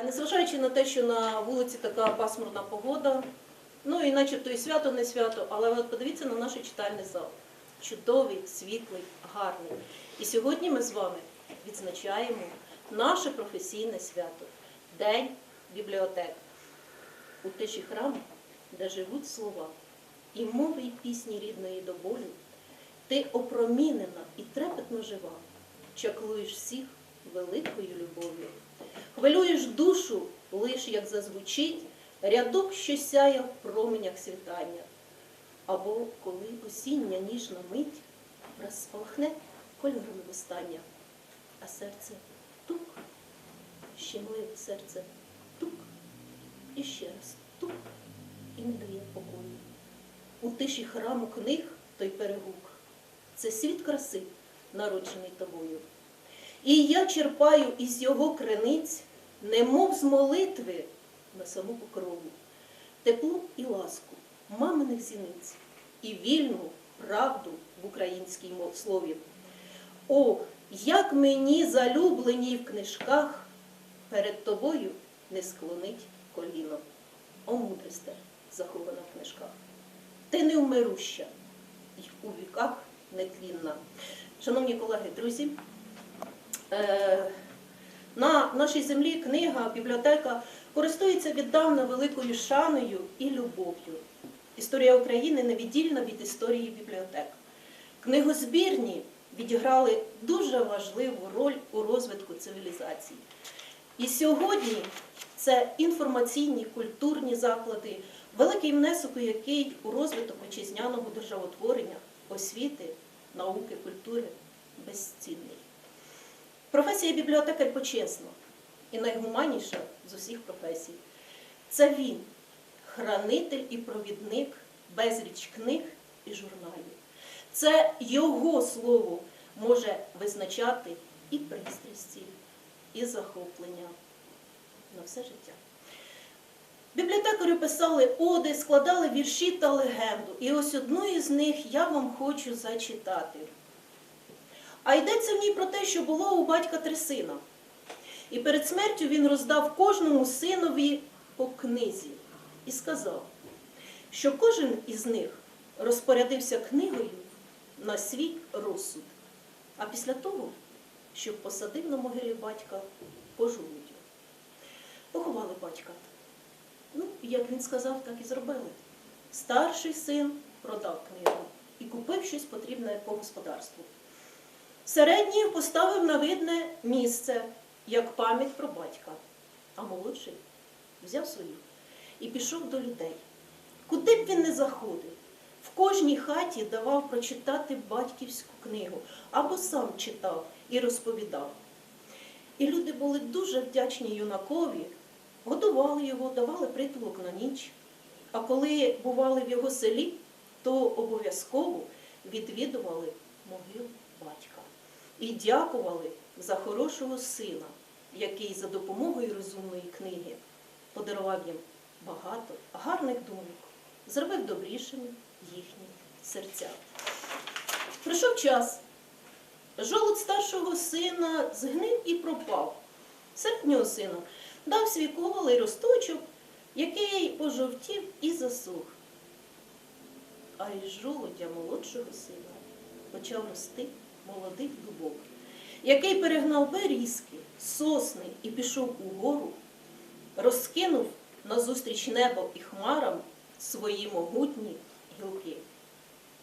Е, Незважаючи на те, що на вулиці така пасмурна погода, ну і начебто і свято не свято, але от подивіться на наш читальний зал. Чудовий, світлий, гарний. І сьогодні ми з вами відзначаємо наше професійне свято День бібліотек. У тиші храму, де живуть слова, і мови, і пісні рідної до болю, ти опромінена і трепетно жива, чаклуєш всіх великою любов'ю. Хвилюєш душу, лиш як зазвучить рядок, що сяє в променях світання. Або коли осіння ніжна мить враз спалахне кольором вистання, а серце тук, щемливе серце тук, і ще раз тук, і не дає покою. У тиші храму книг той перегук. Це світ краси, народжений тобою. І я черпаю із його криниць, немов з молитви на саму покрову, тепло і ласку маминих зіниць і вільну правду в українській слові. О, як мені залюбленій в книжках перед тобою не склонить коліно. О, мудросте, захована в книжках. Ти неумируща і у віках нетлінна. Шановні колеги, друзі, е, на нашій землі книга, бібліотека користується віддавна великою шаною і любов'ю. Історія України невіддільна від історії бібліотек. Книгозбірні відіграли дуже важливу роль у розвитку цивілізації. І сьогодні це інформаційні, культурні заклади, великий внесок, у який у розвиток вітчизняного державотворення, освіти, науки, культури безцінний. Професія бібліотекар почесна і найгуманніша з усіх професій. Це він, хранитель і провідник безліч книг і журналів. Це його слово може визначати і пристрасті, і захоплення на все життя. Бібліотекарі писали оди, складали вірші та легенду. І ось одну із них я вам хочу зачитати. А йдеться в ній про те, що було у батька три сина. І перед смертю він роздав кожному синові по книзі і сказав, що кожен із них розпорядився книгою на свій розсуд, а після того, щоб посадив на могилі батька пожолудю. Поховали батька. Ну, як він сказав, так і зробили. Старший син продав книгу і купив щось потрібне по господарству. Середній поставив на видне місце, як пам'ять про батька, а молодший взяв свою і пішов до людей. Куди б він не заходив, в кожній хаті давав прочитати батьківську книгу або сам читав і розповідав. І люди були дуже вдячні юнакові, годували його, давали притулок на ніч. А коли бували в його селі, то обов'язково відвідували могилу батька і дякували за хорошого сина, який за допомогою розумної книги подарував їм багато гарних думок, зробив добрішими їхні серця. Прийшов час. Жолудь старшого сина згнив і пропав. Середнього сина дав свій колий росточок, який пожовтів і засух. А із жолудя молодшого сина почав рости молодий дубок, який перегнав берізки, сосни і пішов угору, розкинув назустріч небо і хмарам свої могутні гілки.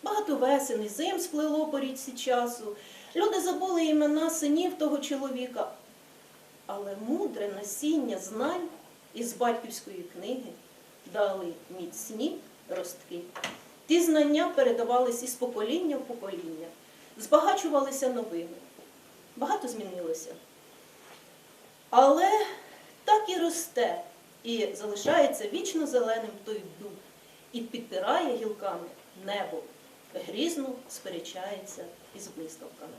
Багато весен і зим сплело по річці часу. Люди забули імена синів того чоловіка. Але мудре насіння знань із батьківської книги дали міцні ростки. Ті знання передавались із покоління в покоління, збагачувалися новими. Багато змінилося. Але так і росте, і залишається вічно зеленим той дуб, і підпирає гілками небо, грізно сперечається із блискавками.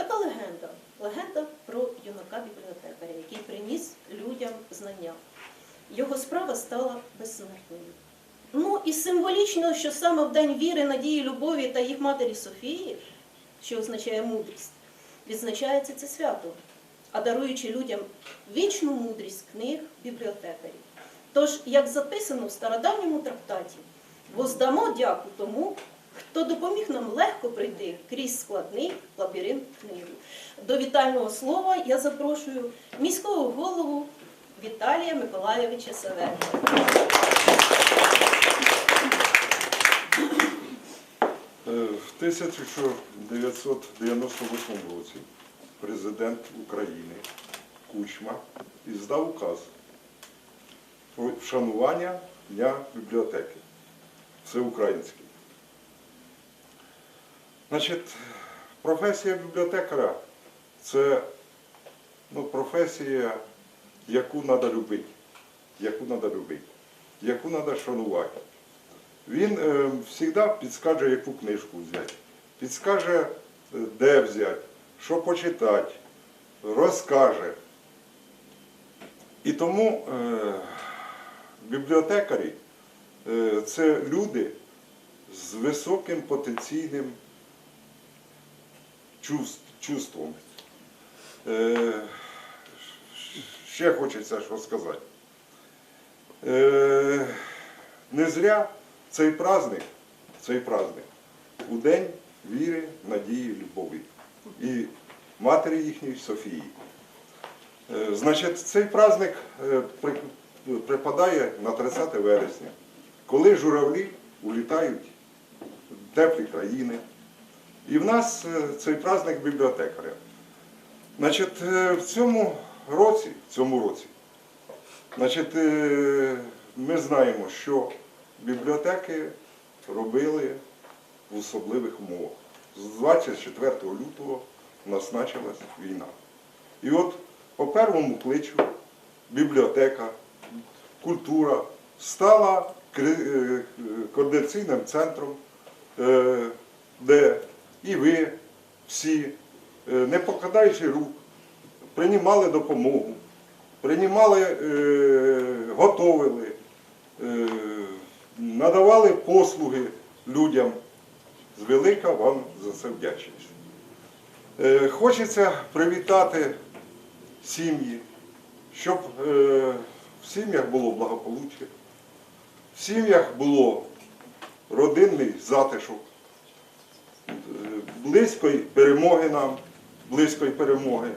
Така легенда, легенда про юнака бібліотекаря, який приніс людям знання. Його справа стала безсмертною. Ну і символічно, що саме в день віри, надії, любові та їх матері Софії, що означає мудрість, відзначається це свято, а даруючи людям вічну мудрість книг бібліотекарів. Тож, як записано в стародавньому трактаті, воздамо дяку тому, хто допоміг нам легко пройти крізь складний лабіринт книги. До вітального слова я запрошую міського голову Віталія Миколайовича Саверка. Е, В 1998 році президент України Кучма іздав указ про вшанування Дня бібліотеки всеукраїнський. Значить, професія бібліотекаря це ну, професія, яку треба любити, яку треба любити, яку треба шанувати. Він е, завжди підскаже, яку книжку взяти, підскаже, е, де взяти, що почитати, розкаже. І тому е, бібліотекарі е, це люди з високим потенційним чувств- чувством. Е, ще хочеться що сказати. Е, не зря цей праздник, цей праздник у день віри, надії, любові і матері їхньої Софії. Е, Значить, цей праздник е, при- припадає на 30 вересня, коли журавлі улітають в теплі країни. І в нас е, цей праздник бібліотекаря. Значить, е, в цьому році, в цьому році Значить, е, ми знаємо, що бібліотеки робили в особливих умовах. З 24 лютого у нас почалась війна. І от по первому кличу бібліотека, культура стала координаційним центром, де і ви всі, е, не покладаючи рук, приймали допомогу приймали, е, готовили, е, надавали послуги людям. Велика вам за це вдячність. Хочеться привітати сім'ї, щоб в сім'ях було благополуччя, в сім'ях було родинний затишок, близької перемоги нам, близької перемоги.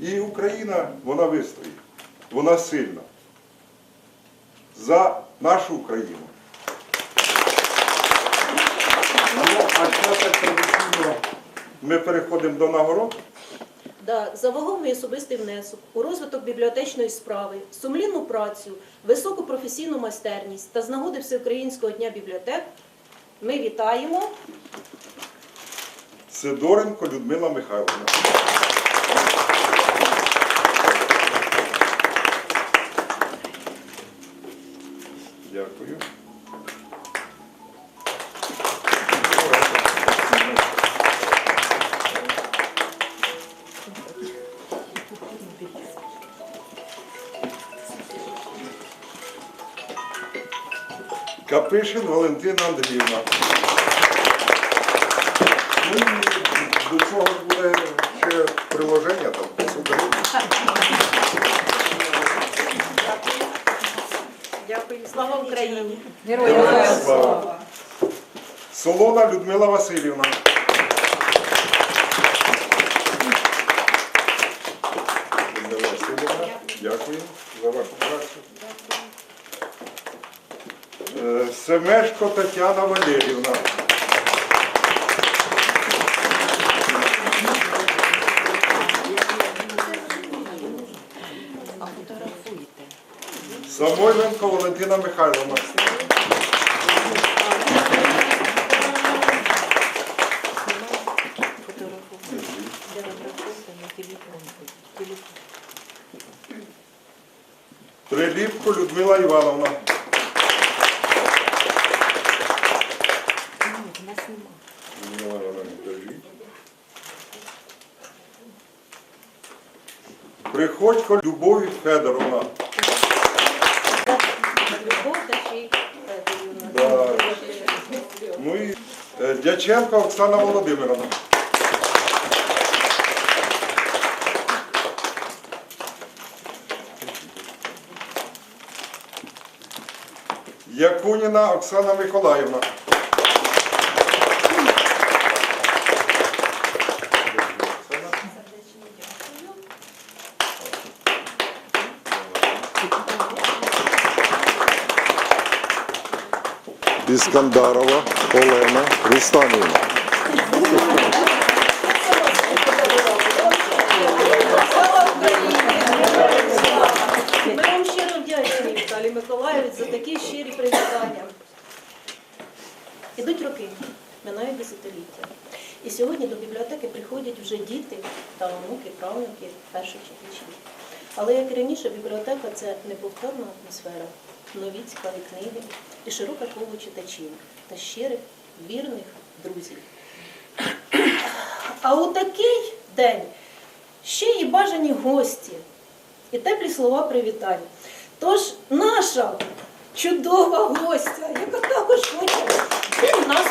І Україна, вона вистоїть, вона сильна. За нашу Україну. Ну, а зараз традиційно ми переходимо до нагород. Да, за вагомий особистий внесок у розвиток бібліотечної справи, сумлінну працю, високу професійну майстерність та з нагоди Всеукраїнського дня бібліотек ми вітаємо Сидоренко Людмила Михайловна. Дякую. Капишин Валентина Андріївна. Ну і до цього буде ще приложення там 500 гривень. Дякую. Слава Україні! Героям слава. Солона Людмила Васильівна. Людмила Васильівна, дякую за вашу працю. Е, Семешко Тетяна Валерівна. Самойленко Валентина Михайловна. Приліпко Людмила Івановна. Приходько Любові Федоровна. Дяченко Оксана Володимировна. Якуніна Оксана Миколаївна. Іскандарова Олена. Слава Ми вам щиро вдячні, Віталій Миколаївич, за такі щирі привітання. Ідуть роки, минають десятиліття. І сьогодні до бібліотеки приходять вже діти та онуки, правнуки перших читачів. Але як і раніше, бібліотека це неповторна атмосфера, нові цікаві книги і широке коло читачів та щирих, вірних друзів. А у такий день ще й бажані гості і теплі слова привітань. Тож наша чудова гостя, яка також хоче нас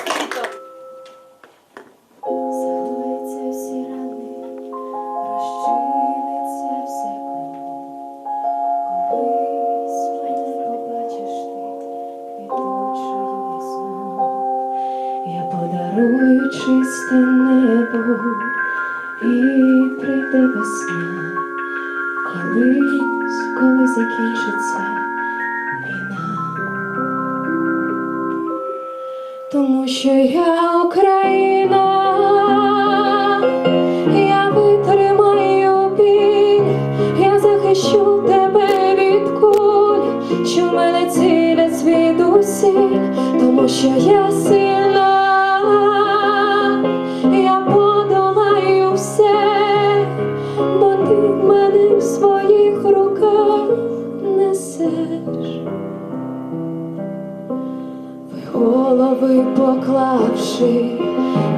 поклавши,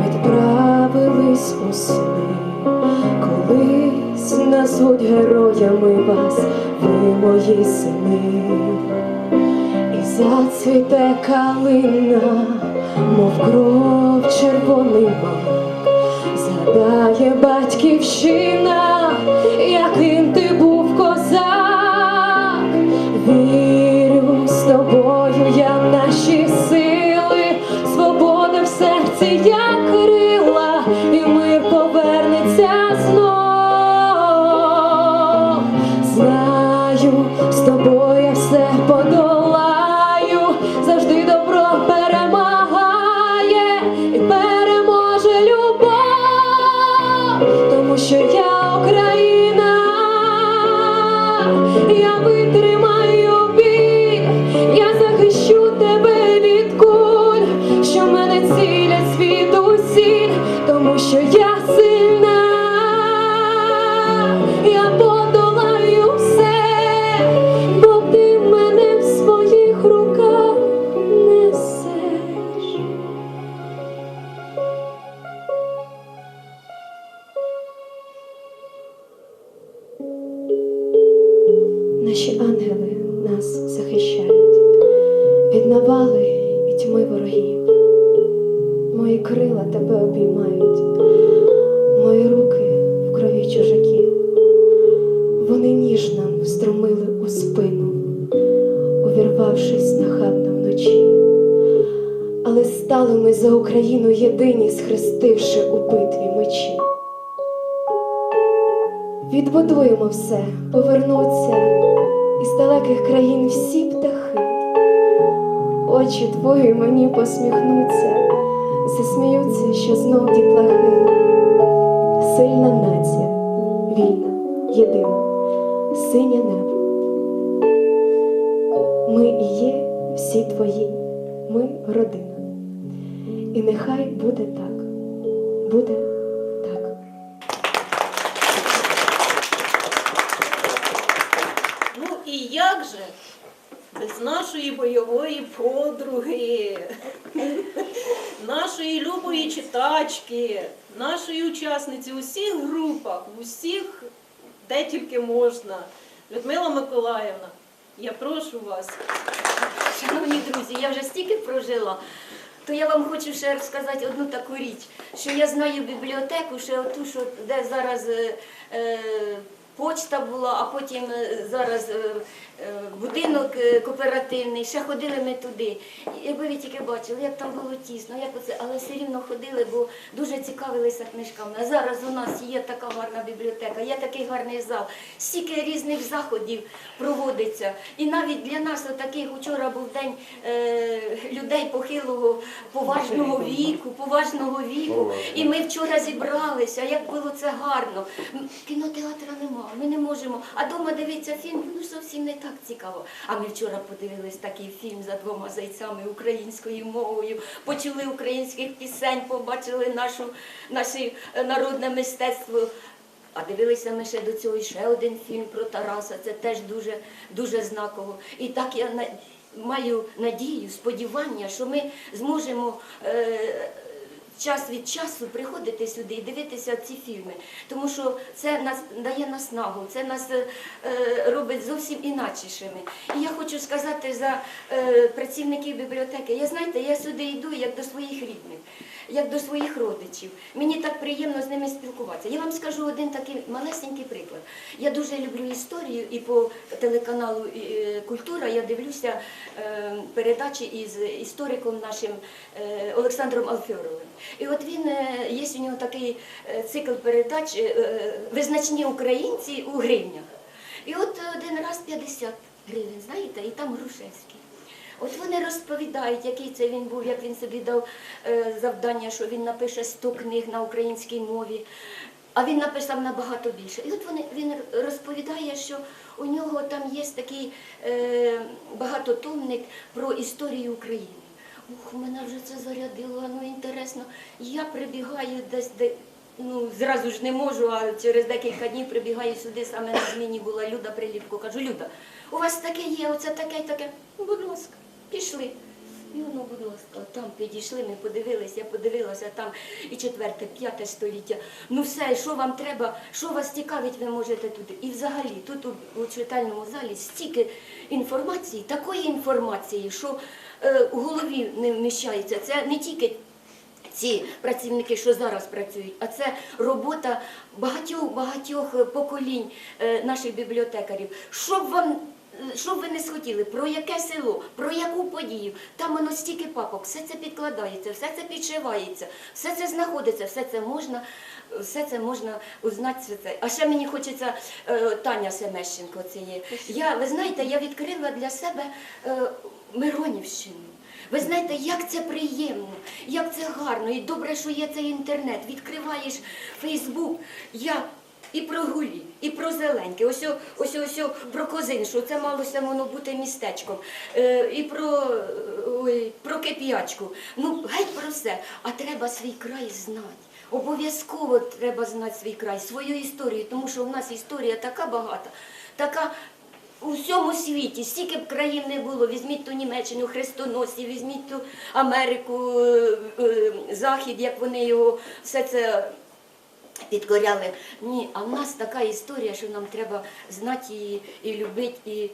відправились у сни, колись назвуть героями вас, ви мої сини, і зацвіте калина, мов кров червоний мак, згадає батьківщина, яким ти увірвавшись нахабно вночі. Але стали ми за Україну єдині, схрестивши у битві мечі. Відбудуємо все, повернуться із далеких країн всі птахи. Очі твої мені посміхнуться, засміються, що знов дітлахи. Сильна нація, вільна, єдина, синє небо. Твої, ми родина. І нехай буде так, буде так. Ну і як же без нашої бойової подруги, нашої любої читачки, нашої учасниці у всіх групах, у всіх, де тільки можна. Людмила Миколаївна, я прошу вас. Шановні друзі, я вже стільки прожила, то я вам хочу ще розказати одну таку річ, що я знаю бібліотеку, ще оту, що де зараз е, е, почта була, а потім е, зараз е, е, будинок кооперативний, ще ходили ми туди. Якби ви тільки бачили, як там було тісно, як оце, але все рівно ходили, бо дуже цікавилися книжками. А зараз у нас є така гарна бібліотека, є такий гарний зал, стільки різних заходів проводиться. І навіть для нас отаких учора був день людей похилого поважного віку, поважного віку. І ми вчора зібралися, як було це гарно. Кінотеатра нема, ми не можемо. А дома дивитися фільм, ну зовсім не так цікаво. А ми вчора подивились такий фільм за двома зайцями українською мовою, почули українських пісень, побачили нашу, наше е, народне мистецтво. А дивилися ми ще до цього ще один фільм про Тараса. Це теж дуже, дуже знаково. І так я маю надію, сподівання, що ми зможемо. Е, Час від часу приходити сюди і дивитися ці фільми, тому що це нас дає наснагу, це нас е, е, робить зовсім іначішими. І я хочу сказати за е, працівників бібліотеки. Я знаєте, я сюди йду як до своїх рідних, як до своїх родичів. Мені так приємно з ними спілкуватися. Я вам скажу один такий малесенький приклад. Я дуже люблю історію і по телеканалу е, Культура я дивлюся е, передачі із істориком нашим е, Олександром Алфьоровим. І от він є у нього такий цикл передач Визначні українці у гривнях. І от один раз 50 гривень, знаєте, і там Грушевський. От вони розповідають, який це він був, як він собі дав е, завдання, що він напише 100 книг на українській мові. А він написав набагато більше. І от вони, він розповідає, що у нього там є такий е, багатотомник про історію України. Ух, мене вже це зарядило, ну інтересно. Я прибігаю десь де. Ну, зразу ж не можу, а через декілька днів прибігаю сюди, саме на зміні була Люда Приліпко. Кажу, Люда, у вас таке є, оце таке, і таке. Ну, будь ласка, пішли. І воно, будь ласка, там підійшли, ми подивилися, я подивилася там і четверте, п'яте століття. Ну все, що вам треба, що вас цікавить, ви можете туди. І взагалі, тут у, у читальному залі стільки інформації, такої інформації, що е, у голові не вміщається. Це не тільки ці працівники, що зараз працюють, а це робота багатьох багатьох поколінь е, наших бібліотекарів. Щоб вам що б ви не схотіли, про яке село, про яку подію, там воно стільки папок, все це підкладається, все це підшивається, все це знаходиться, все це можна, все це можна узнати. Все це. А ще мені хочеться е, Таня Семещенко. Це є. Я, ви знаєте, я відкрила для себе е, Миронівщину. Ви знаєте, як це приємно, як це гарно, і добре, що є цей інтернет. Відкриваєш Фейсбук. Я і про гулі, і про зеленьки, ось ось ось про козин, що це малося воно бути містечком, е, і про, е, ой, про кип'ячку. Ну, геть про все. А треба свій край знати. Обов'язково треба знати свій край, свою історію, тому що в нас історія така багата, така у всьому світі, стільки б країн не було, візьміть ту Німеччину, хрестоносів, візьміть ту Америку, е, е, Захід, як вони його все це підкоряли. Ні, а в нас така історія, що нам треба знати її і любити.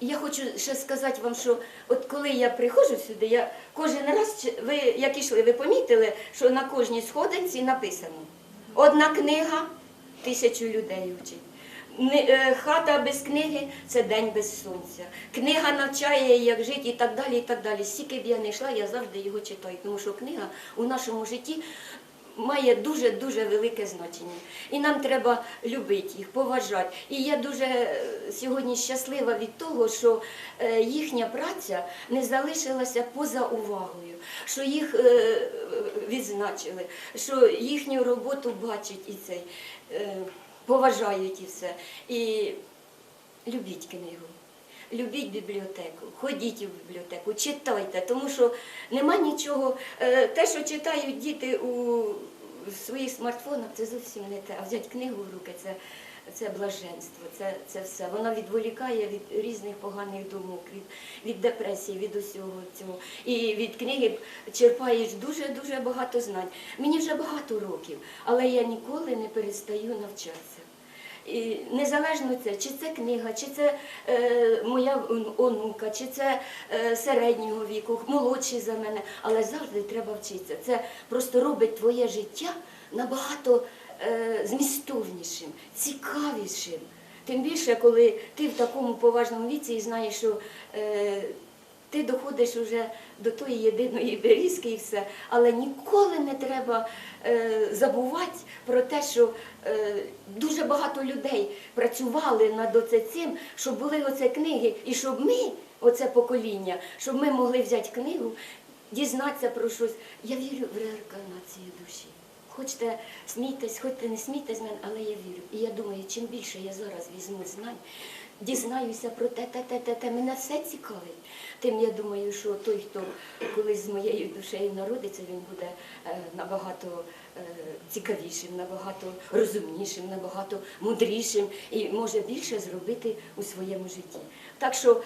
І я хочу ще сказати вам, що от коли я приходжу сюди, я кожен раз, ви як ішли, ви помітили, що на кожній сходинці написано одна книга, тисячу людей вчить. Е, Хата без книги це день без сонця. Книга навчає, як жити і так далі. і так далі. Стільки б я не йшла, я завжди його читаю, тому що книга у нашому житті має дуже-дуже велике значення. І нам треба любити їх, поважати. І я дуже е, сьогодні щаслива від того, що е, їхня праця не залишилася поза увагою, що їх е, відзначили, що їхню роботу бачать і цей. поважають і все. І любіть книгу. Любіть бібліотеку, ходіть у бібліотеку, читайте, тому що нема нічого. е, Те, що читають діти у своїх смартфонах, це зовсім не те. А взяти книгу в руки це, це блаженство, це, це все. Вона відволікає від різних поганих думок, від, від депресії, від усього цього. І від книги черпаєш дуже-дуже багато знань. Мені вже багато років, але я ніколи не перестаю навчатися. І незалежно це, чи це книга, чи це е, моя онука, чи це е, середнього віку, молодші за мене, але завжди треба вчитися. Це просто робить твоє життя набагато е, змістовнішим, цікавішим. Тим більше, коли ти в такому поважному віці і знаєш, що е, ти доходиш вже до тої єдиної берізки і все, але ніколи не треба е, забувати про те, що дуже багато людей працювали над оце цим, щоб були оце книги, і щоб ми, оце покоління, щоб ми могли взяти книгу, дізнатися про щось. Я вірю в реінкарнацію душі. Хочете смійтесь, хочете не смійтесь мене, але я вірю. І я думаю, чим більше я зараз візьму знань, дізнаюся про те, те, те, те, те, мене все цікавить. Тим я думаю, що той, хто колись з моєю душею народиться, він буде е, набагато е, цікавішим, набагато розумнішим, набагато мудрішим і може більше зробити у своєму житті. Так що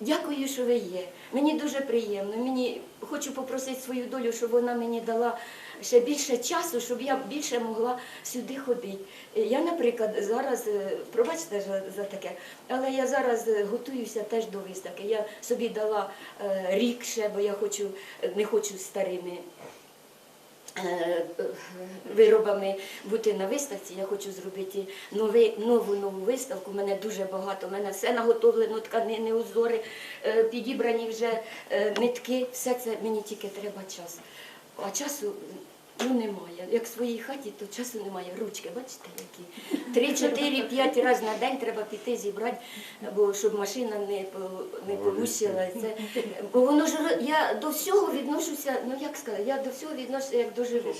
Дякую, що ви є. Мені дуже приємно. Мені хочу попросити свою долю, щоб вона мені дала ще більше часу, щоб я більше могла сюди ходити. Я, наприклад, зараз, е, пробачте за, таке, але я зараз е, готуюся теж до виставки. Я собі дала е, рік ще, бо я хочу, не хочу старими е, е, виробами бути на виставці. Я хочу зробити новий, нову нову виставку. У мене дуже багато. У мене все наготовлено, тканини, узори, е, підібрані вже е, нитки. Все це мені тільки треба час. А часу ну, немає. Як в своїй хаті, то часу немає. Ручки, бачите, які. Три, чотири, п'ять разів на день треба піти зібрати, бо щоб машина не, по- не полущила. Це, бо воно ж ро- я до всього відношуся, ну як сказати, я до всього відношуся як до живого.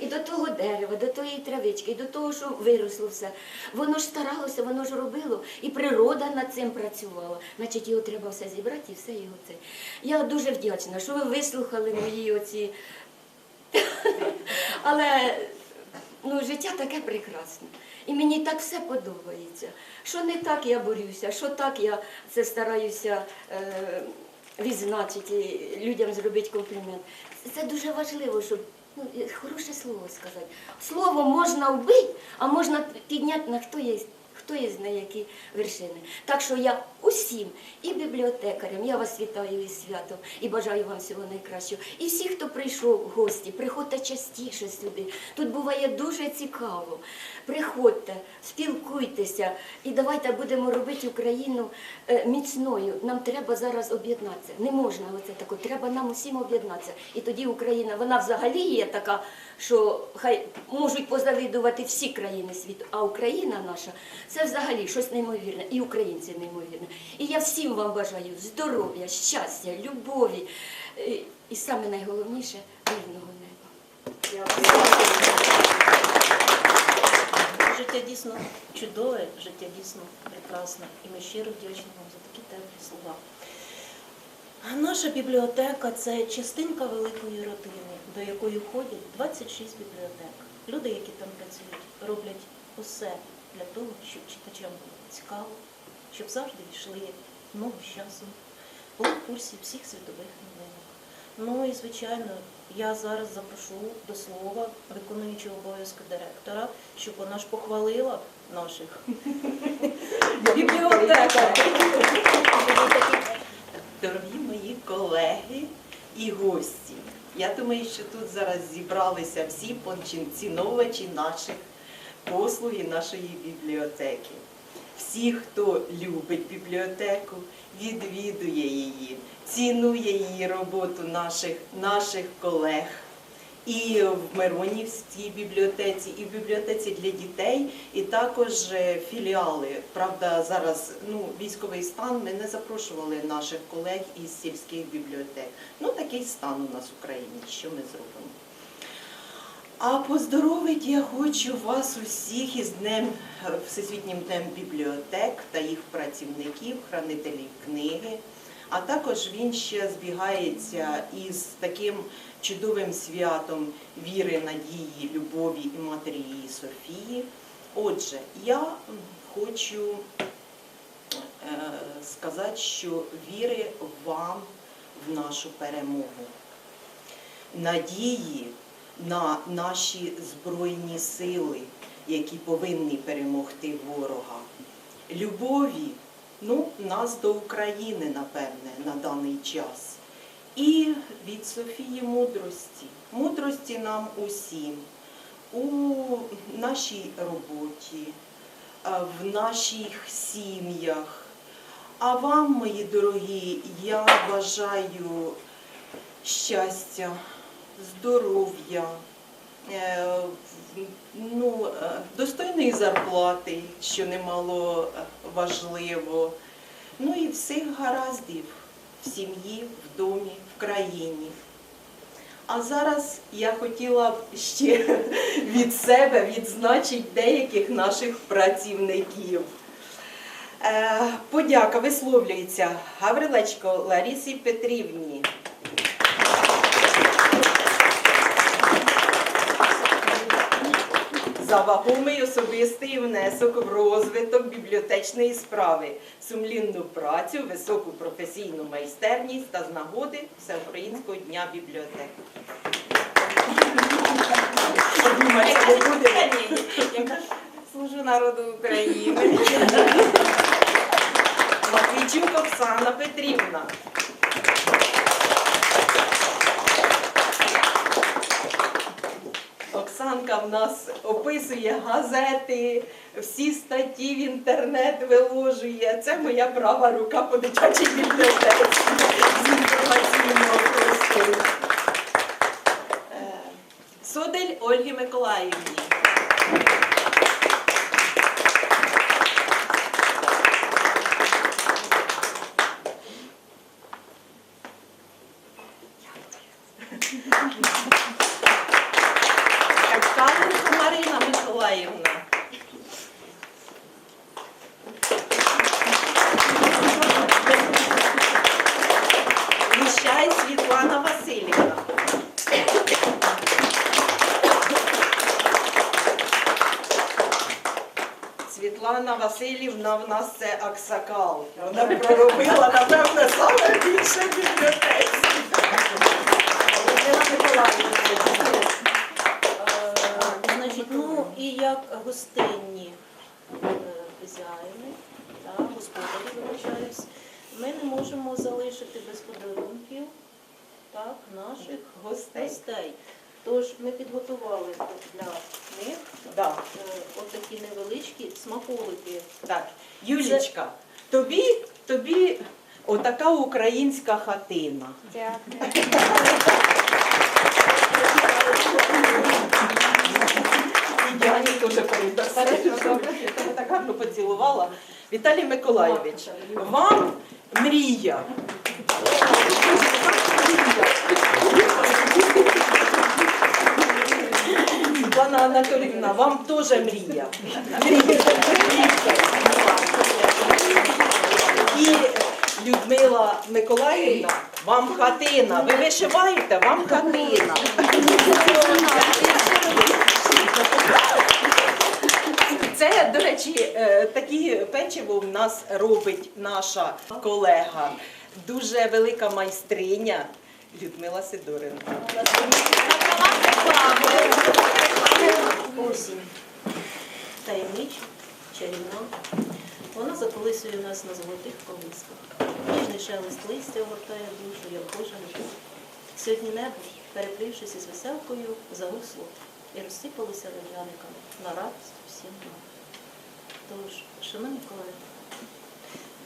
І до того дерева, до тої травички, і до того, що виросло все. Воно ж старалося, воно ж робило, і природа над цим працювала. Значить, його треба все зібрати і все його це. Я дуже вдячна, що ви вислухали мої оці. Але ну, життя таке прекрасне. І мені так все подобається. Що не так я борюся, що так я це стараюся е, відзначити, людям зробити комплімент. Це дуже важливо, щоб ну, хороше слово сказати. Слово можна вбити, а можна підняти на хто є. Хто є на які вершини. Так що я усім, і бібліотекарям, я вас вітаю із святом і бажаю вам всього найкращого. І всі, хто прийшов в гості, приходьте частіше сюди. Тут буває дуже цікаво. Приходьте, спілкуйтеся і давайте будемо робити Україну е, міцною. Нам треба зараз об'єднатися. Не можна оце тако. Треба нам усім об'єднатися. І тоді Україна, вона взагалі є така, що хай можуть позавидувати всі країни світу, а Україна наша це взагалі щось неймовірне, і українці неймовірне. І я всім вам бажаю здоров'я, щастя, любові е, і саме найголовніше мирного неба. Життя дійсно чудове, життя дійсно прекрасне. І ми щиро вдячні вам за такі теплі слова. Наша бібліотека це частинка великої родини, до якої входять 26 бібліотек. Люди, які там працюють, роблять усе для того, щоб читачам було цікаво, щоб завжди йшли в з часом, були в курсі всіх світових новинок. Ну і звичайно, я зараз запрошу до слова виконуючого обов'язки директора, щоб вона ж похвалила наших бібліотекарів. Дорогі мої колеги і гості, я думаю, що тут зараз зібралися всі поціновувачі наших послуг і нашої бібліотеки. Всі, хто любить бібліотеку, відвідує її, цінує її роботу наших, наших колег. І в Миронівській бібліотеці, і в бібліотеці для дітей, і також е, філіали. Правда, зараз ну, військовий стан ми не запрошували наших колег із сільських бібліотек. Ну, такий стан у нас в Україні. Що ми зробимо? А поздоровити я хочу вас усіх із Днем е, Всесвітнім днем бібліотек та їх працівників, хранителів книги. А також він ще збігається із таким чудовим святом віри, надії, любові і Матері Софії. Отже, я хочу е, сказати, що віри вам в нашу перемогу, надії на наші збройні сили, які повинні перемогти ворога, любові, ну, нас до України, напевне, на даний час. І від Софії мудрості, мудрості нам усім, у нашій роботі, в наших сім'ях. А вам, мої дорогі, я бажаю щастя, здоров'я, е, ну, е, достойної зарплати, що немало е, важливо. Ну і всіх гараздів в сім'ї, в домі, в країні. А зараз я хотіла б ще від себе відзначити деяких наших працівників. Подяка висловлюється Гаврилечко Ларісі Петрівні. За вагомий особистий внесок в розвиток бібліотечної справи, сумлінну працю, високу професійну майстерність та з нагоди Всеукраїнського дня бібліотеки. Буде. Служу народу України. Матвійчук Оксана Петрівна. Оксанка в нас описує газети, всі статті в інтернет виложує. Це моя права рука по дитячій бібліотеці з інформаційного простору. Е, Содель Ольги Миколаївні. Світлана Васильівна в нас це Аксакал. Вона проробила, напевно, саме більше бібліотеці. Е, Значить, ну і як гостинні е, хазяїни, господарі, вибачаюсь, ми не можемо залишити без подарунків так, наших Гостей. Тож ми підготували для них Да. е, отакі невеличкі смаколики. Так, Юлічка, тобі, тобі отака українська хатина. Дякую. І Дяні теж передаси. Я так гарно поцілувала. Віталій Миколайович, вам мрія. Анатоліївна, вам теж мрія. І Людмила Миколаївна, вам хатина. Ви вишиваєте, вам хатина. Це, до речі, е, такі печиво в нас робить наша колега, дуже велика майстриня Людмила Сидоренко. Осінь. Таємнича, чарівна. Вона заколисує нас на золотих колисках. Ніжний шелест листя огортає душу, як Божа ніч. Сьогодні небо, переплившись із веселкою, заросло і розсипалося ледяниками на радість всім нам. Тож, шановні колеги,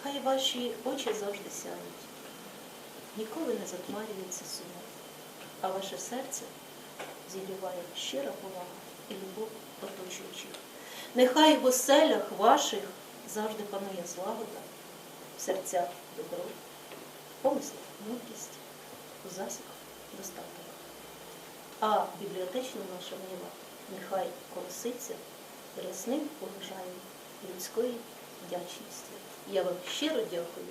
хай ваші очі завжди сяють, ніколи не затмарюється сумом, а ваше серце зігріває щира повага і любов оточуючих. Нехай в оселях ваших завжди панує злагода, в серцях добро, помислах мудрість, у засіках достаток. А бібліотечна наша ніва нехай колоситься рясним урожаєм людської вдячності. Я вам щиро дякую.